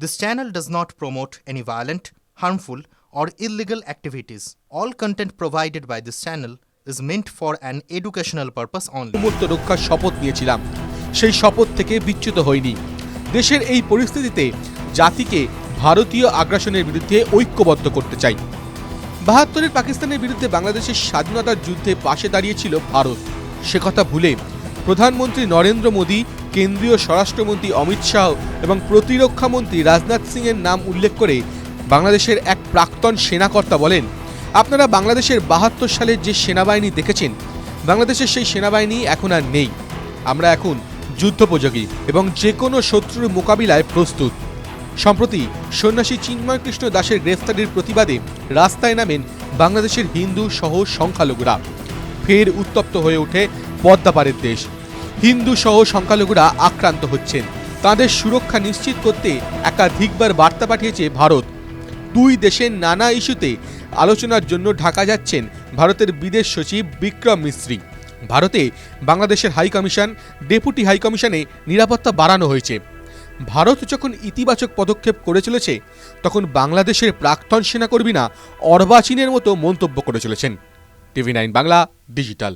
This channel does not promote any violent, harmful, or illegal activities. All content provided by this channel is meant for an educational purpose only. মুহূর্ত রক্ষার শপথ নিয়েছিলাম সেই শপথ থেকে বিচ্যুত হয়নি দেশের এই পরিস্থিতিতে জাতিকে ভারতীয় আগ্রাসনের বিরুদ্ধে ঐক্যবদ্ধ করতে চাই বাহাত্তরের পাকিস্তানের বিরুদ্ধে বাংলাদেশের স্বাধীনতার যুদ্ধে পাশে দাঁড়িয়েছিল ভারত সে কথা ভুলে প্রধানমন্ত্রী নরেন্দ্র মোদী কেন্দ্রীয় স্বরাষ্ট্রমন্ত্রী অমিত শাহ এবং প্রতিরক্ষা মন্ত্রী রাজনাথ সিং এর নাম উল্লেখ করে বাংলাদেশের এক প্রাক্তন সেনাকর্তা বলেন, আপনারা বাংলাদেশের বাহাত্তর সালের যে সেনাবাহিনী দেখেছেন, বাংলাদেশের সেই সেনাবাহিনী এখন আর নেই। আমরা এখন যুদ্ধোপযোগী এবং যে কোনো শত্রুর মোকাবিলায় প্রস্তুত। সম্প্রতি সন্ন্যাসী চিন্ময় কৃষ্ণ দাসের গ্রেফতারির প্রতিবাদে রাস্তায় নামেন বাংলাদেশের হিন্দু সহ সংখ্যালঘুরা ফের উত্তপ্ত হয়ে ওঠে পদ্মাপাড়ের দেশ। হিন্দু সহ সংখ্যালঘুরা আক্রান্ত হচ্ছেন। তাদের সুরক্ষা নিশ্চিত করতে একাধিকবার বার্তা পাঠিয়েছে ভারত। দুই দেশের নানা ইস্যুতে আলোচনার জন্য ঢাকা যাচ্ছেন ভারতের বিদেশ সচিব বিক্রম মিস্ত্রি। ভারতে বাংলাদেশের হাই কমিশন, ডেপুটি হাই কমিশনে নিরাপত্তা বাড়ানো হয়েছে। ভারত যখন ইতিবাচক পদক্ষেপ করে চলেছে, তখন বাংলাদেশের প্রাক্তন সেনাকর্মীরা অর্বাচীনের মতো মন্তব্য করে চলেছেন। TV nine Bangla, digital.